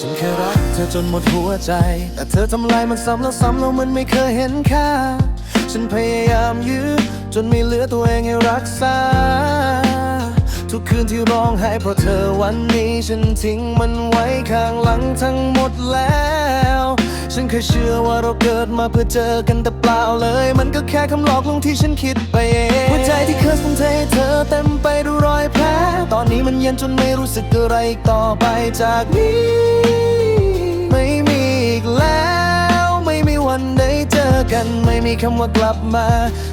ฉันเคยรักเธอจนหมดหัวใจ แต่เธอทำลายมันซ้ำแล้วซ้ำแล้วมันไม่เคยเห็นค่า ฉันพยายามยื้อจนไม่เหลือตัวเองให้รักษา ทุกคืนที่ร้องไห้เพราะเธอวันนี้ ฉันทิ้งมันไว้ข้างหลังทั้งหมดแล้ว ฉันเคยเชื่อว่าเราเกิดมาเพื่อเจอกันแต่เปล่าเลย มันก็แค่คำหลอกลวงที่ฉันคิดไปเองหัวใจที่เคยส่งเทให้เธอเต็มไปด้วยรอยแผล นี้มันเย็นจนไม่รู้สึกอะไรอีกต่อไปจากนี้ ไม่มีอีกแล้ว ไม่มีวันได้เจอกัน ไม่มีคำว่ากลับมา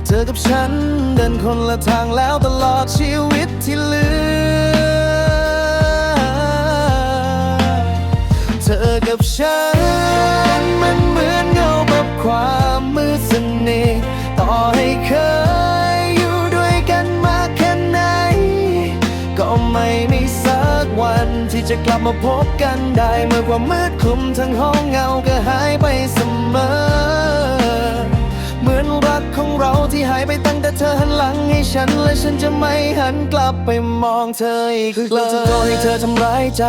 เธอกับฉันเดินคนละทางแล้วตลอดชีวิตที่เหลือ เธอกับฉัน ไม่มีสักวันที่จะกลับมาพบกันได้ เมื่อความมืดคลุมทั้งห้องเงาก็หายไปเสมอ เหมือนรักของเราที่หายไปตั้งแต่เธอหันหลังให้ฉัน และฉันจะไม่หันกลับไปมองเธออีกเลยเราจะโดนให้เธอทำร้ายใจ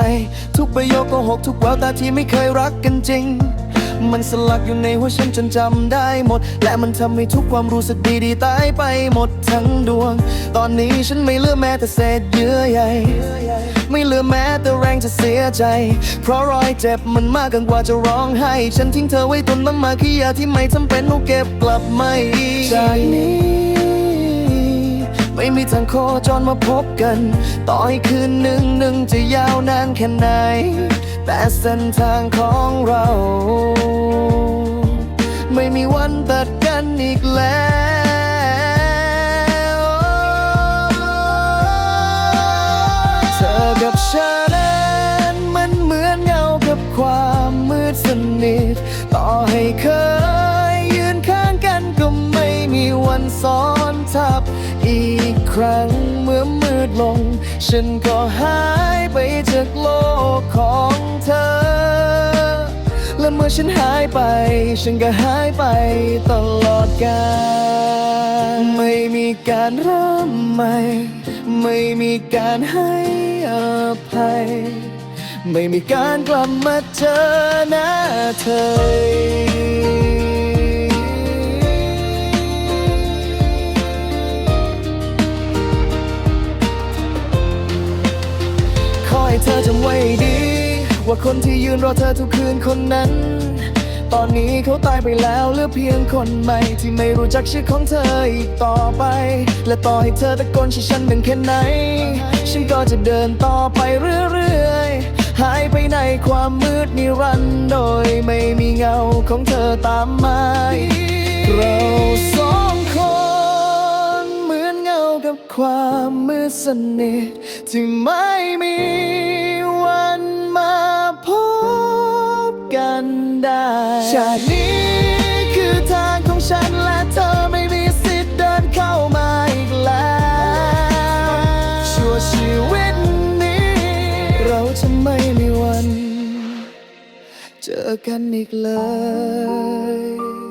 ทุกประโยคโกหกทุกแววตาที่ไม่เคยรักกันจริง มันสลักอยู่ในหัวฉันจนจำได้หมด และมันทำให้ทุกความรู้สึกดีๆตายไปหมดทั้งดวง ตอนนี้ฉันไม่เหลือแม้แต่เศษเยื่อใยไม่เหลือแม้แต่แรงจะเสียใจ เพราะรอยเจ็บมันมากเกินกว่าจะร้องไห้ ฉันทิ้งเธอไว้ตนนั้นมาขี้ยาที่ไม่จำเป็นต้องเก็บกลับไมาอีกจากนี้ไม่มีทางโคจรมาพบกัน ต่อให้คืนหนึ่งหนึ่งจะยาวนานแค่ไหน แต่เส้นทางของเรา กับฉันมันเหมือนเงากับความมืดสนิท ต่อให้เคยยืนข้างกันก็ไม่มีวันซ้อนทับ อีกครั้งเมื่อมืดลง ฉันก็หายไปจากโลกของเธอ และเมื่อฉันหายไป ฉันก็หายไปตลอดกาลไม่มีการเริ่มใหม่ ไม่มีการให้อภัย ไม่มีการกลับมาเจอหน้าเธอขอให้เธอจำไว้ดี ว่าคนที่ยืนรอเธอทุกคืนคนนั้น ตอนนี้เขาตายไปแล้วเหลือเพียงคนใหม่ที่ไม่รู้จักชื่อของเธออีกต่อไป และต่อให้เธอตะโกนชื่อฉันดังแค่ไหน ฉันก็จะเดินต่อไปเรื่อยๆ หายไปในความมืดนิรันดร์โดยไม่มีเงาของเธอตามมาเราสองคนเหมือนเงากับความมืดสนิทที่ไม่มีันได้ชาตินี้คือทางของฉันและเธอไม่มีสิทธิ์เดินเข้ามาอีกแล้วชั่วชีวิตนี้ เราจะไม่มีวัน เจอกันอีกเลย